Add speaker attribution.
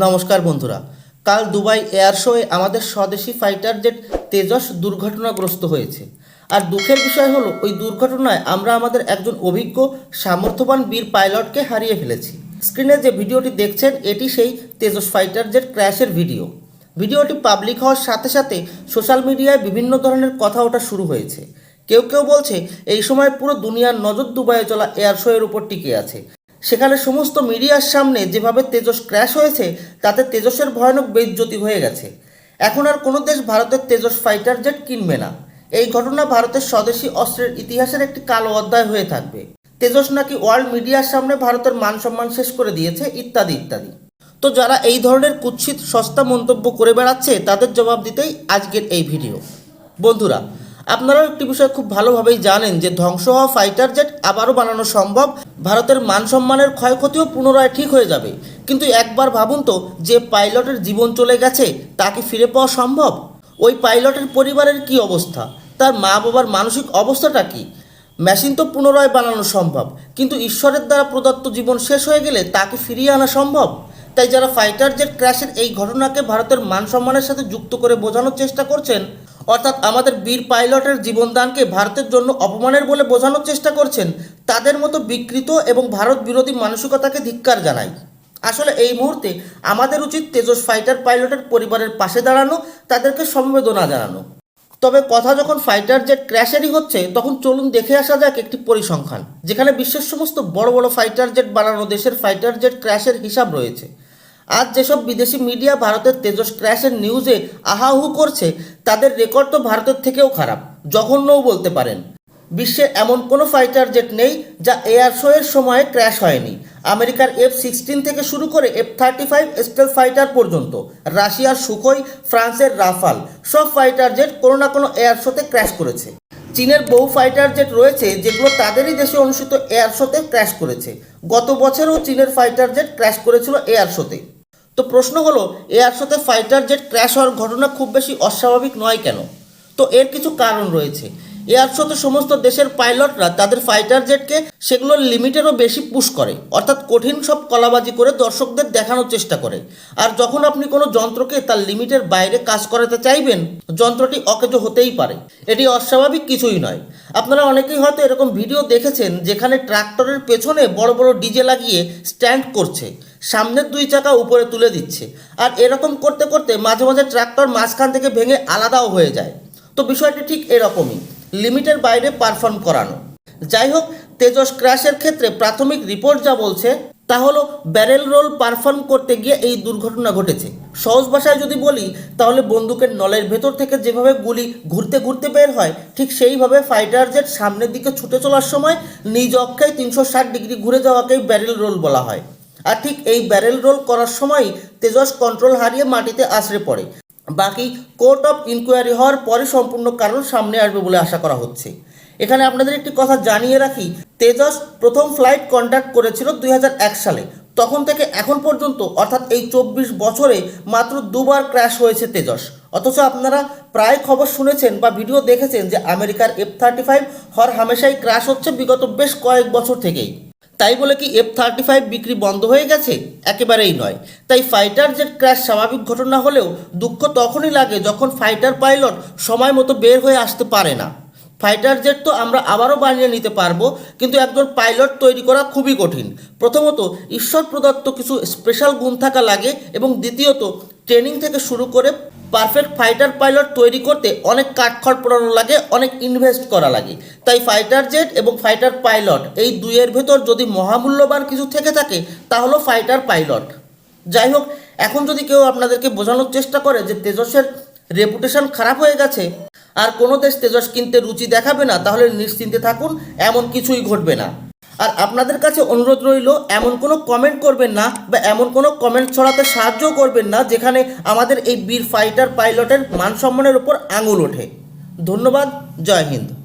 Speaker 1: নমস্কার বন্ধুরা। কাল দুবাই এয়ার শোয়ে আমাদের স্বদেশি ফাইটার জেট তেজস দুর্ঘটনাগ্রস্ত হয়েছে। আর দুঃখের বিষয় হলো, ওই দুর্ঘটনায় আমরা আমাদের একজন অভিজ্ঞ, সামর্থ্যবান বীর পাইলটকে হারিয়ে ফেলেছি। স্ক্রিনে যে ভিডিওটি দেখছেন, এটি সেই তেজস ফাইটার জেট ক্র্যাশের ভিডিও। ভিডিওটি পাবলিক হওয়ার সাথে সাথে সোশ্যাল মিডিয়ায় বিভিন্ন ধরনের কথা ওঠা শুরু হয়েছে। কেউ কেউ বলছে, এই সময় পুরো দুনিয়ার নজর দুবাইয়ে চলা এয়ার শোয়ের উপর টিকে আছে। সেখানে সমস্ত মিডিয়ার সামনে যেভাবে তেজস ক্র্যাশ হয়েছে, তাতে তেজসের ভয়ানক বেজ্জতি হয়ে গেছে। এখন আর কোনো দেশ ভারতের তেজস ফাইটার জেট কিনবে না। এই ঘটনা ভারতের স্বদেশী অস্ত্রের ইতিহাসের একটি কালো অধ্যায় হয়ে থাকবে। তেজস নাকি ওয়ার্ল্ড মিডিয়ার সামনে ভারতের মান সম্মান শেষ করে দিয়েছে, ইত্যাদি ইত্যাদি। তো যারা এই ধরনের কুৎসিত, সস্তা মন্তব্য করে বেড়াচ্ছে, তাদের জবাব দিতেই আজকের এই ভিডিও। বন্ধুরা আপনারাও একটি বিষয় খুব ভালোভাবেই জানেন যে ধ্বংস হওয়া ফাইটার জেট আবারও বানানো সম্ভব, ভারতের মান সম্মানের ক্ষয়ক্ষতিও পুনরায় ঠিক হয়ে যাবে। কিন্তু একবার ভাবুন তো, যে পাইলটের জীবন চলে গেছে তাকে ফিরে পাওয়া সম্ভব? ওই পাইলটের পরিবারের কি অবস্থা? তার মা বাবার মানসিক অবস্থাটা কি? মেশিন তো পুনরায় বানানো সম্ভব, কিন্তু ঈশ্বরের দ্বারা প্রদত্ত জীবন শেষ হয়ে গেলে তাকে ফিরিয়ে আনা সম্ভব? তাই যারা ফাইটার জেট ক্র্যাশের এই ঘটনাকে ভারতের মান সম্মানের সাথে যুক্ত করে বোঝানোর চেষ্টা করছেন অর্থাৎ আমাদের বীর পাইলটের জীবনদানকে ভারতের জন্য অপমানের বলে বোঝানোর চেষ্টা করছেন, তাদের মতো বিকৃত এবং ভারত বিরোধী মানসিকতাকে ধিক্কার জানাই। আসলে এই মুহূর্তে আমাদের উচিত তেজস ফাইটার পাইলটের পরিবারের পাশে দাঁড়ানো, তাদেরকে সমবেদনা জানানো। তবে কথা যখন ফাইটার জেট ক্র্যাশেরই হচ্ছে, তখন চলুন দেখে আসা যাক একটি পরিসংখ্যান, যেখানে বিশ্বের সমস্ত বড় বড় ফাইটার জেট বানানো দেশের ফাইটার জেট ক্র্যাশের হিসাব রয়েছে। আজ যেসব বিদেশি মিডিয়া ভারতের তেজস ক্র্যাশের নিউজে আহাহু করছে, তাদের রেকর্ড তো ভারতের থেকেও খারাপ, জঘন্যও বলতে পারেন। বিশ্বে এমন কোনো ফাইটার জেট নেই যা এয়ার শো এর সময়ে ক্র্যাশ হয়নি। আমেরিকার এফ সিক্সটিন থেকে শুরু করে F thirty five stealth fighter পর্যন্ত, রাশিয়ার সুখোই, ফ্রান্সের রাফাল, সব ফাইটার জেট কোনো না কোনো এয়ার শোতে ক্র্যাশ করেছে। চীনের বহু ফাইটার জেট রয়েছে যেগুলো তাদেরই দেশে অনুষ্ঠিত এয়ার শোতে ক্র্যাশ করেছে। গত বছরও চীনের ফাইটার জেট ক্র্যাশ করেছিল এয়ার শোতে। তো প্রশ্ন হলো এয়ার শোতে ফাইটার জেট ক্র্যাশ হওয়ার ঘটনা খুব বেশি অস্বাভাবিক নয় কেন? তো এর কিছু কারণ রয়েছে। এয়ার শোতে সমস্ত দেশের পাইলটরা তাদের ফাইটার জেটকে সেগুলোর লিমিটেরও বেশি পুশ করে, অর্থাৎ কঠিন সব কলাবাজি করে দর্শকদের দেখানোর চেষ্টা করে। আর যখন আপনি কোনো যন্ত্রকে তার লিমিটের বাইরে কাজ করাতে চাইবেন, যন্ত্রটি অকেজো হতেই পারে। এটি অস্বাভাবিক কিছুই নয়। আপনারা অনেকেই হয়তো এরকম ভিডিও দেখেছেন, যেখানে ট্রাক্টরের পেছনে বড় বড় ডিজে লাগিয়ে স্ট্যান্ড করছে। সামনের দুই চাকা উপরে তুলে দিচ্ছে। আর এরকম করতে করতে মাঝে মাঝে ট্রাক্টর মাঝখান থেকে ভেঙে আলাদাও হয়ে যায়। তো বিষয়টি ঠিক এরকমই, লিমিটের বাইরে পারফর্ম করানো। যাই হোক, তেজস ক্র্যাশের ক্ষেত্রে প্রাথমিক রিপোর্ট যা বলছে, তা হলো ব্যারেল রোল পারফর্ম করতে গিয়ে এই দুর্ঘটনা ঘটেছে। সহজ ভাষায় যদি বলি, তাহলে বন্দুকের নলের ভেতর থেকে যেভাবে গুলি ঘুরতে ঘুরতে বের হয়, ঠিক সেইভাবে ফাইটার জেট সামনের দিকে ছুটে চলার সময় নিজ অক্ষায় তিনশো ষাট ডিগ্রি ঘুরে যাওয়াকেই ব্যারেল রোল বলা হয়। আর ঠিক এই ব্যারেল রোল করার সময় তেজস কন্ট্রোল হারিয়ে মাটিতে আছড়ে পড়ে। বাকি কোর্ট অফ ইনকোয়ারি হওয়ার পরে সম্পূর্ণ কারণ সামনে আসবে বলে আশা করা হচ্ছে। এখানে আপনাদের একটি কথা জানিয়ে রাখি, তেজস প্রথম ফ্লাইট কন্ডাক্ট করেছিল দুই হাজার এক সালে। তখন থেকে এখন পর্যন্ত, অর্থাৎ এই চব্বিশ বছরে মাত্র দুবার ক্র্যাশ হয়েছে তেজস। অথচ আপনারা প্রায় খবর শুনেছেন বা ভিডিও দেখেছেন যে আমেরিকার এফ থার্টি ফাইভ হর হামেশাই ক্র্যাশ হচ্ছে বিগত বেশ কয়েক বছর থেকেই। তাই বলে কি এফ থার্টি ফাইভ বিক্রি বন্ধ হয়ে গেছে? একেবারেই নয়। তাই ফাইটার জেট ক্র্যাশ স্বাভাবিক ঘটনা হলেও দুঃখ তখনই লাগে যখন ফাইটার পাইলট সময় মতো বের হয়ে আসতে পারে না। ফাইটার জেট তো আমরা আবারও বানিয়ে নিতে পারব, কিন্তু একজন পাইলট তৈরি করা খুবই কঠিন। প্রথমত, ঈশ্বর প্রদত্ত কিছু স্পেশাল গুণ থাকা লাগে এবং দ্বিতীয়ত ট্রেনিং থেকে শুরু করে পারফেক্ট ফাইটার পাইলট তৈরি করতে অনেক কাঠখড় পোড়ানো লাগে, অনেক ইনভেস্ট করা লাগে। তাই ফাইটার জেট এবং ফাইটার পাইলট এই দুইয়ের ভেতর যদি মহামূল্যবান কিছু থেকে থাকে তা হলো ফাইটার পাইলট যাই হোক, এখন যদি কেউ আপনাদেরকে বোঝানোর চেষ্টা করে যে তেজসের রেপুটেশন খারাপ হয়ে গেছে আর কোনো দেশ তেজস কিনতে রুচি দেখাবে না, তাহলে নিশ্চিন্তে থাকুন, এমন কিছুই ঘটবে না। আর আপনাদের কাছে অনুরোধ রইল, এমন কোনো কমেন্ট করবেন না বা এমন কোনো কমেন্ট ছড়াতে সাহায্য করবেন না, যেখানে আমাদের এই বীর ফাইটার পাইলটের মান সম্মানের উপর আঙুল ওঠে। ধন্যবাদ, জয় হিন্দ।